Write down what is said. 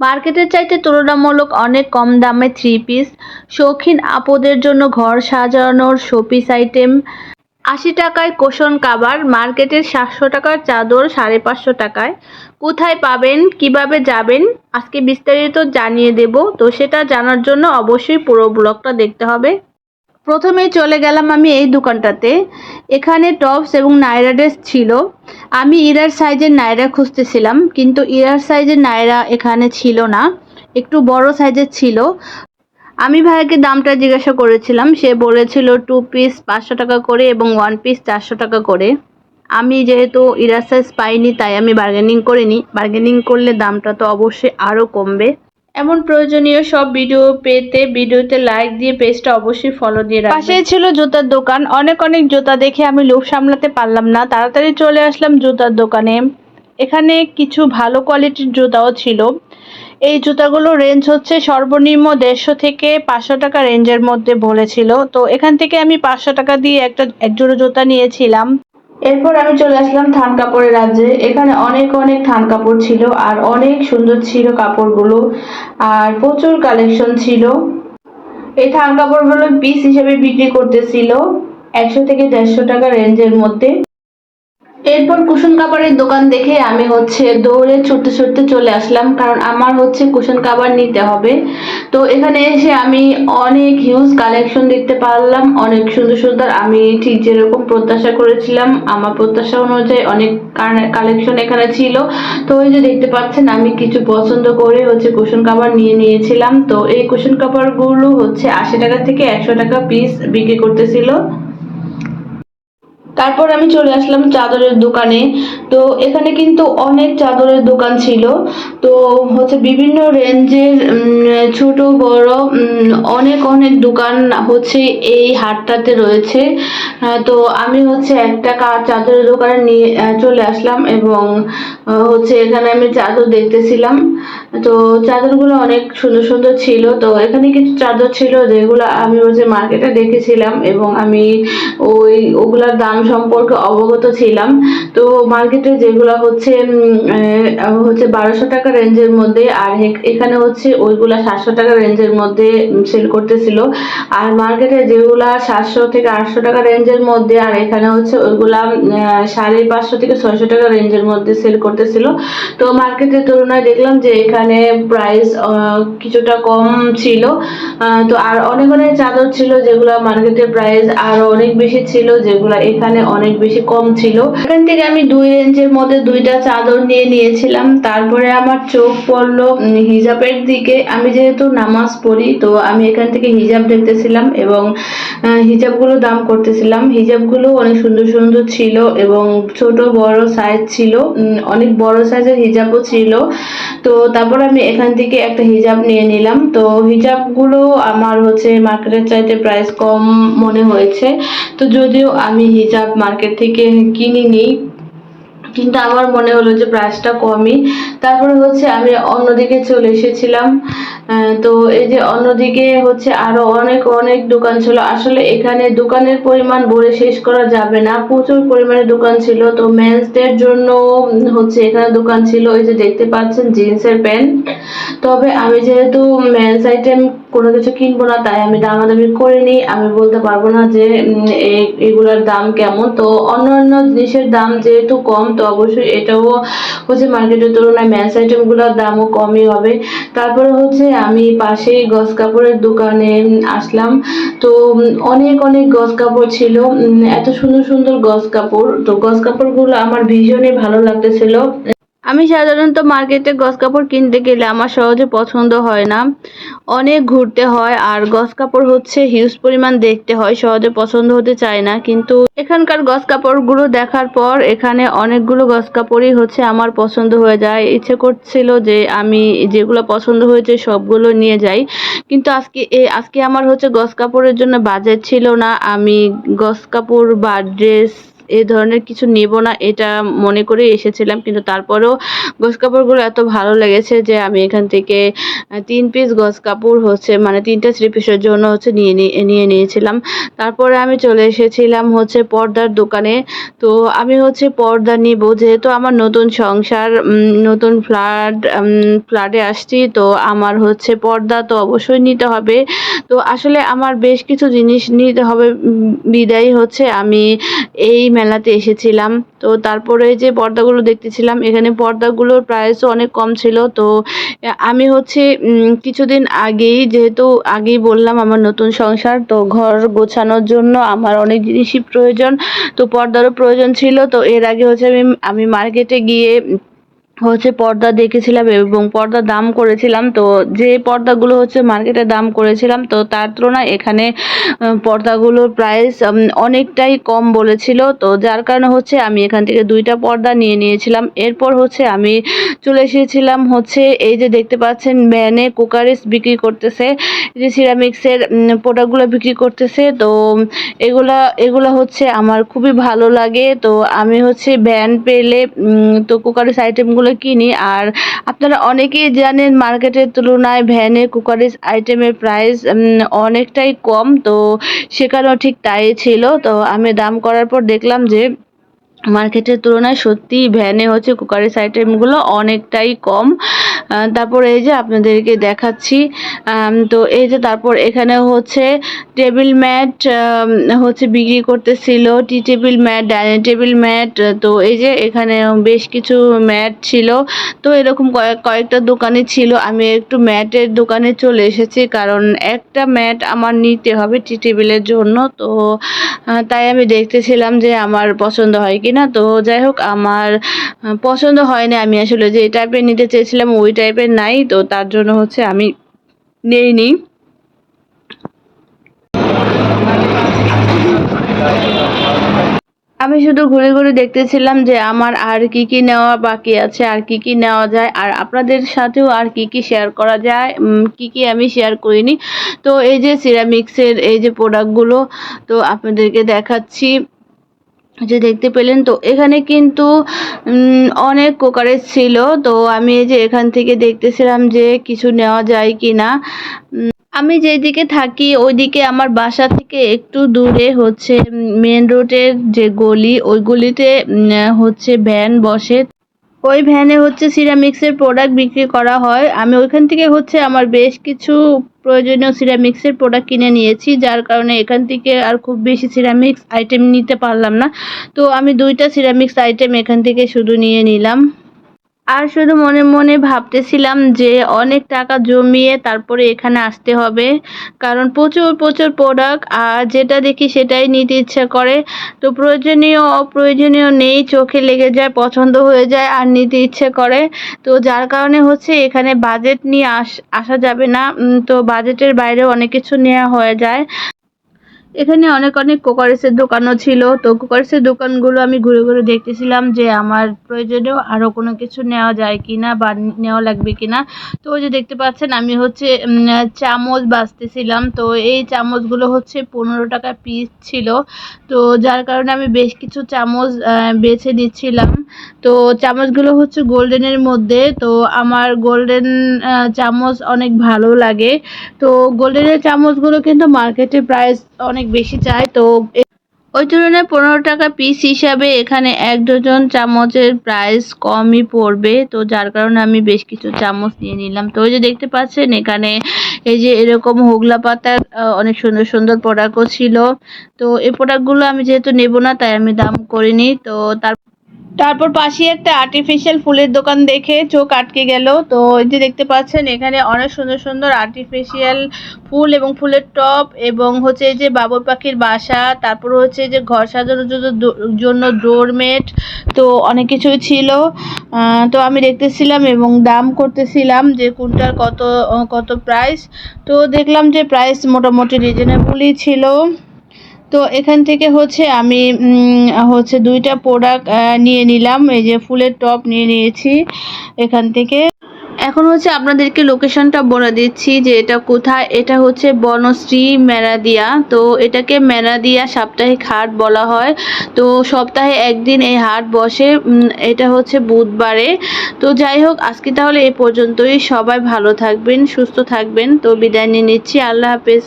মার্কেটের চাইতে তুলনামূলক অনেক কম দামে থ্রি পিস শৌখিন আপদের জন্য ঘর সাজানোর শোপিস আইটেম আশি টাকায় কোষণ কাবার, মার্কেটের সাতশো টাকার চাদর সাড়ে পাঁচশো টাকায়। কোথায় পাবেন, কীভাবে যাবেন, আজকে বিস্তারিত জানিয়ে দেব। তো সেটা জানার জন্য অবশ্যই পুরো ব্লগটা দেখতে হবে। প্রথমেই চলে গেলাম আমি এই দোকানটাতে। এখানে টপস এবং নায়রা ড্রেস ছিল। আমি ইরার সাইজের নায়রা খুঁজতেছিলাম, কিন্তু ইরার সাইজের নায়রা এখানে ছিল না, একটু বড় সাইজের ছিল। আমি ভাইয়াকে দামটা জিজ্ঞাসা করেছিলাম, সে বলেছিল টু পিস পাঁচশো টাকা করে এবং ওয়ান পিস চারশো টাকা করে। আমি যেহেতু ইরার সাইজ পাইনি, তাই আমি বার্গেনিং করিনি। বার্গেনিং করলে দামটা তো অবশ্যই আরও কমবে। এমন প্রয়োজনীয় সব ভিডিও পেতে ভিডিওতে লাইক দিয়ে পেজটা অবশ্যই ফলো দিয়ে রাখবেন। পাশেই ছিল জুতার দোকান। অনেক অনেক জুতা দেখে আমি লোভ সামলাতে পারলাম না। তাড়াতাড়ি চলে আসলাম জুতার দোকানে। এখানে কিছু ভালো কোয়ালিটির জুতাও ছিল। এই জুতাগুলো রেঞ্জ হচ্ছে সর্বনিম্ন দেড়শো থেকে পাঁচশো টাকা রেঞ্জের মধ্যে বলেছিল। তো এখান থেকে আমি পাঁচশো টাকা দিয়ে একটা একজোড়ো জুতা নিয়েছিলাম। এরপর আমি চলে আসলাম থান কাপড়ের রাজ্যে। এখানে অনেক অনেক থান কাপড় ছিল আর অনেক সুন্দর ছিল কাপড়গুলো আর প্রচুর কালেকশন ছিল। এই থান কাপড়গুলো পিস হিসেবে বিক্রি করতেছিল একশো থেকে দেড়শো টাকা রেঞ্জের মধ্যে। এরপর কুশন কাবারের দোকান দেখে আমি হচ্ছে দৌড়ে ছুটতে ছুটতে চলে আসলাম, কারণ আমার হচ্ছে কুশন কাবার নিতে হবে। তো এখানে এসে আমি অনেক হিউজ কালেকশন দেখতে পারলাম, অনেক সুন্দর সুন্দর। আমি ঠিক যেরকম প্রত্যাশা করেছিলাম, আমার প্রত্যাশা অনুযায়ী অনেক কালেকশন এখানে ছিল। তো ওই যে দেখতে পাচ্ছেন, আমি কিছু পছন্দ করে হচ্ছে কুশন কাবার নিয়ে নিয়েছিলাম। তো এই কুশন কাবারগুলো হচ্ছে আশি টাকা থেকে একশো টাকা পিস বিক্রি করতেছিল। তারপর আমি চলে আসলাম চাদরের দোকানে। তো এখানে কিন্তু অনেক চাদরের দোকান ছিল। তো হচ্ছে বিভিন্ন রেঞ্জের ছোট, বড় অনেক অনেক দোকান হচ্ছে এই হাটটাতে রয়েছে। তো আমি হচ্ছে একটা চাদরের দোকানে নিয়ে চলে আসলাম এবং হচ্ছে এখানে আমি চাদর দেখতেছিলাম। তো চাদরগুলো অনেক সুন্দর সুন্দর ছিল। তো এখানে কিছু চাদর ছিল যেগুলো আমি হচ্ছে মার্কেটে দেখেছিলাম এবং আমি ওই, ওগুলার দাম সম্পর্কে অবগত ছিলাম। তো মার্কেটে যেগুলো হচ্ছে হচ্ছে বারোশো টাকা রেঞ্জের মধ্যে, আর এখানে হচ্ছে ওইগুলা সাতশো টাকা রেঞ্জের মধ্যে সেল করতেছিল। আর মার্কেটে যেগুলা সাতশো থেকে আটশো টাকা রেঞ্জের মধ্যে, আর এখানে হচ্ছে ওইগুলা সাড়ে পাঁচশো থেকে ছয়শো টাকা রেঞ্জের মধ্যে সেল করতেছিল। তো মার্কেটের তুলনায় দেখলাম যে এখানে প্রাইস কিছুটা কম ছিল। তো আর অনেক অনেক চাদর ছিল যেগুলো মার্কেটের প্রাইস আরও অনেক বেশি ছিল, যেগুলো এখানে অনেক বেশি কম ছিল। এখান থেকে আমি দুই রেঞ্জের মধ্যে দুইটা চাদর নিয়ে নিয়েছিলাম। তারপরে আমার চোখ পড়ল হিজাবের দিকে। আমি যেহেতু নামাজ পড়ি, তো আমি এখান থেকে হিজাব দেখতেছিলাম এবং হিজাবগুলো দাম করতেছিলাম। হিজাবগুলো অনেক সুন্দর সুন্দর ছিল এবং ছোট বড় সাইজ ছিল। অনেক বড় সাইজের হিজাবও ছিল। তো তারপর আমি এখান থেকে একটা হিজাব নিয়ে নিলাম। তো হিজাবগুলো আমার হচ্ছে মার্কেটের চাইতে প্রাইস কম মনে হয়েছে। তো যদিও আমি হিজাব মার্কেট থেকে কিনিনি কিন্তু আমার মনে হলো যে প্রাইসটা কমই। তারপরে হচ্ছে আমি অন্যদিকে চলে এসেছিলাম। তো এই যে অন্যদিকে হচ্ছে আরও অনেক অনেক দোকান ছিল। আসলে এখানে দোকানের পরিমাণ বলে শেষ করা যাবে না। প্রচুর পরিমাণে দোকান ছিল। তো মেন্সদের জন্য হচ্ছে এখানে দোকান ছিল। ওই যে দেখতে পাচ্ছেন জিন্সের প্যান্ট। তবে আমি যেহেতু মেন্স আইটেম কোনো কিছু কিনবো না, তাই আমি দামাদামি করিনি। আমি বলতে পারব না যে এগুলোর দাম কেমন। তো অন্যান্য জিনিসের দাম যেহেতু কম তো অবশ্যই এটাও হচ্ছে মার্কেটের তুলনায় ম্যাচ আইটেমগুলোর দামও কমই হবে। তারপরে হচ্ছে আমি পাশেই গস কাপড়ের দোকানে আসলাম। তো অনেক অনেক গস কাপড় ছিল। এত সুন্দর সুন্দর গস কাপড়। তো গস কাপড়গুলো আমার ভীষণই ভালো লাগতেছিল। আমি সাধারণত মার্কেটে গস কাপড় কিনতে গেলে আমার সহজে পছন্দ হয় না। অনেক ঘুরতে হয় আর গস কাপড় হচ্ছে হিউজ পরিমাণ দেখতে হয়, সহজে পছন্দ হতে চায় না। কিন্তু এখানকার গস কাপড়গুলো দেখার পর এখানে অনেকগুলো গস কাপড়ই হচ্ছে আমার পছন্দ হয়ে যায়। ইচ্ছে করছিল যে আমি যেগুলো পছন্দ হয়েছে সবগুলো নিয়ে যাই। কিন্তু আজকে আজকে আমার হচ্ছে গস কাপড়ের জন্য বাজেট ছিল না। আমি গস কাপড় বা ড্রেস এই ধরনের কিছু নেব না, এটা মনে করে এসেছিলাম। কিন্তু তারপরেও গস কাপড়গুলো এত ভালো লেগেছে যে আমি এখান থেকে তিন পিস গস কাপড় হচ্ছে মানে তিনটা থ্রি পিসের জন্য হচ্ছে নিয়ে নিয়ে নিয়েছিলাম। তারপরে আমি চলে এসেছিলাম হচ্ছে পর্দার দোকানে। তো আমি হচ্ছে পর্দা নিব, যেহেতু আমার নতুন সংসার নতুন ফ্ল্যাট ফ্ল্যাটে আসছি, তো আমার হচ্ছে পর্দা তো অবশ্যই নিতে হবে। তো আসলে আমার বেশ কিছু জিনিস নিতে হবে বিদায় হচ্ছে আমি এই মেলাতে এসেছিলাম। তো তারপরে যে পর্দাগুলো দেখতেছিলাম, এখানে পর্দাগুলোর প্রাইসও অনেক কম ছিল। তো, আমি হচ্ছে কিছুদিন আগেই, যেহেতু আগেই বললাম আমার নতুন সংসার, তো ঘর গোছানোর জন্য আমার অনেক জিনিসই প্রয়োজন। তো পর্দারও প্রয়োজন ছিল। তো এর আগে হচ্ছে আমি আমি মার্কেটে গিয়ে হচ্ছে পর্দা দেখেছিলাম এবং পর্দার দাম করেছিলাম। তো যে পর্দাগুলো হচ্ছে মার্কেটে দাম করেছিলাম, তো তার তুলনায় এখানে পর্দাগুলোর প্রাইস অনেকটাই কম বলেছিল। তো যার কারণে হচ্ছে আমি এখান থেকে দুইটা পর্দা নিয়ে নিয়েছিলাম। এরপর হচ্ছে আমি চলে এসেছিলাম হচ্ছে এই যে দেখতে পাচ্ছেন ভ্যানে কুকারিস বিক্রি করতেছে। যে সিরামিক্সের প্রোডাক্টগুলো বিক্রি করতেছে। তো এগুলা, এগুলো হচ্ছে আমার খুবই ভালো লাগে। তো আমি হচ্ছে ভ্যান পেলে তো কুকারিস আইটেমগুলো কিনি। আর আপনারা অনেকেই জানেন মার্কেটের তুলনায় ভ্যানে কুকারিস আইটেমের প্রাইস অনেকটাই কম। তো সেখানেও ঠিক তাই ছিল। তো আমি দাম করার পর দেখলাম যে মার্কেটের তুলনায় সত্যি ভ্যানে হচ্ছে কুকারিস আইটেমগুলো অনেকটাই কম। তারপর এই যে আপনাদেরকে দেখাচ্ছি তো এই যে তারপর এখানে হচ্ছে টেবিল ম্যাট হচ্ছে বিক্রি করতেছিল, tea table mat, dining table mat, তো এই যে এখানে বেশ কিছু ম্যাট ছিল। তো এরকম কয়েক কয়েকটা দোকানে ছিল, আমি একটু ম্যাটের দোকানে চলে এসেছি, কারণ একটা ম্যাট আমার নিতে হবে টি টেবিলের জন্য, তো তাই আমি দেখতেছিলাম যে আমার পছন্দ হয় কিনা, তো যাই হোক আমার পছন্দ হয়নি। আমি আসলে যে টাইপের নিতে চেয়েছিলাম, ওই টাইপের নাই, তো তার জন্য হচ্ছে আমি নেইনি। আমি শুধু ঘুরে ঘুরে দেখতেছিলাম যে আমার আর কি কি নেওয়া বাকি আছে, আর কি কি নেওয়া যায়, আর আপনাদের সাথেও আর কি কি শেয়ার করা যায় কি কি আমি শেয়ার করিনি। তো এই যে সিরামিক্সের এই যে প্রোডাক্টগুলো তো আপনাদেরকে দেখাচ্ছি। যে দেখতে পেলেন, তো এখানে কিন্তু অনেক কোকারেজ ছিল। তো আমি এই যে এখান থেকে দেখতেছিলাম যে কিছু নেওয়া যায় কি না আমি যেদিকে থাকি, ওইদিকে আমার বাসা থেকে একটু দূরে হচ্ছে মেন রোডের যে গলি, ওই গলিতে হচ্ছে ভ্যান বসে। ওই ভ্যানে হচ্ছে সিরামিক্সের প্রোডাক্ট বিক্রি করা হয়। আমি ওইখান থেকে হচ্ছে আমার বেশ কিছু প্রয়োজনীয় সিরামিক্সের প্রোডাক্ট কিনে নিয়েছি, যার কারণে এখান থেকে আর খুব বেশি সিরামিক্স আইটেম নিতে পারলাম না। তো আমি দুইটা সিরামিক্স আইটেম এখান থেকে শুধু নিয়ে নিলাম। আর শুধু মনে মনে ভাবতেছিলাম যে অনেক টাকা জমিয়ে তারপরে এখানে আসতে হবে। কারণ প্রচুর প্রচুর প্রোডাক্ট আর যেটা দেখি সেটাই নিতে ইচ্ছা করে। তো প্রয়োজনীয়, অপ্রয়োজনীয় নেই, চোখে লেগে যায়, পছন্দ হয়ে যায় আর নিতে ইচ্ছে করে। তো যার কারণে হচ্ছে এখানে বাজেট নিয়ে আস, আসা যাবে না। তো বাজেটের বাইরে অনেক কিছু নেওয়া হয়ে যায়। এখানে অনেক অনেক কোকারিসের দোকানও ছিল। তো কোকারিসের দোকানগুলো আমি ঘুরে ঘুরে দেখতেছিলাম যে আমার প্রয়োজনীয় আরও কোনো কিছু নেওয়া যায় কি না বা নেওয়া লাগবে কিনা। তো ওই যে দেখতে পাচ্ছেন, আমি হচ্ছে চামচ বাছতেছিলাম তো এই চামচগুলো হচ্ছে পনেরো টাকা পিস ছিল। তো যার কারণে আমি বেশ কিছু চামচ বেছে নিচ্ছিলাম। তো চামচগুলো হচ্ছে গোল্ডেনের মধ্যে। তো আমার গোল্ডেন চামচ অনেক ভালো লাগে। তো গোল্ডেনের চামচগুলো কিন্তু মার্কেটে প্রাইস অনেক বেশি চায়, তো ওই তুলনায় পনেরো টাকা পিস হিসাবে এখানে এক ডজন চামচের প্রাইস কমই পড়বে। তো যার কারণে আমি বেশ কিছু চামচ নিয়ে নিলাম। তো ওই যে দেখতে পাচ্ছেন, এখানে এই যে এরকম হুগলা পাতার অনেক সুন্দর সুন্দর প্রোডাক্টও ছিল। তো এই প্রোডাক্টগুলো আমি যেহেতু নেব না, তাই আমি দাম করিনি। তো তার তারপর পাশে একটা আর্টিফিশিয়াল ফুলের দোকান দেখে চোখ আটকে গেল। তো এই যে দেখতে পাচ্ছেন, এখানে অনেক সুন্দর সুন্দর আর্টিফিশিয়াল ফুল এবং ফুলের টপ এবং হচ্ছে যে বাবুই পাখির বাসা, তারপর হচ্ছে যে ঘর সাজানোর জন্য ডোরমেট তো অনেক কিছুই ছিল। তো আমি দেখতেছিলাম এবং দাম করতেছিলাম যে কোনটার কত কত প্রাইস তো দেখলাম যে প্রাইস মোটামুটি রিজনেবলই ছিল। তো এখান থেকে হচ্ছে আমি হচ্ছে দুইটা প্রোডাক্ট নিয়ে নিলাম। এই যে ফুলের টপ নিয়ে নিয়েছি এখান থেকে। এখন হচ্ছে আপনাদেরকে লোকেশনটা বলে দিচ্ছি যে এটা কোথায়। এটা হচ্ছে বনশ্রী মেরাদিয়া। তো এটাকে মেরাদিয়া সাপ্তাহিক হাট বলা হয়। তো সপ্তাহে একদিন এই হাট বসে এটা হচ্ছে বুধবারে। তো যাই হোক, আজকে তাহলে এ পর্যন্তই। সবাই ভালো থাকবেন, সুস্থ থাকবেন। তো বিদায় নিয়ে নিচ্ছি। আল্লাহ হাফেজ।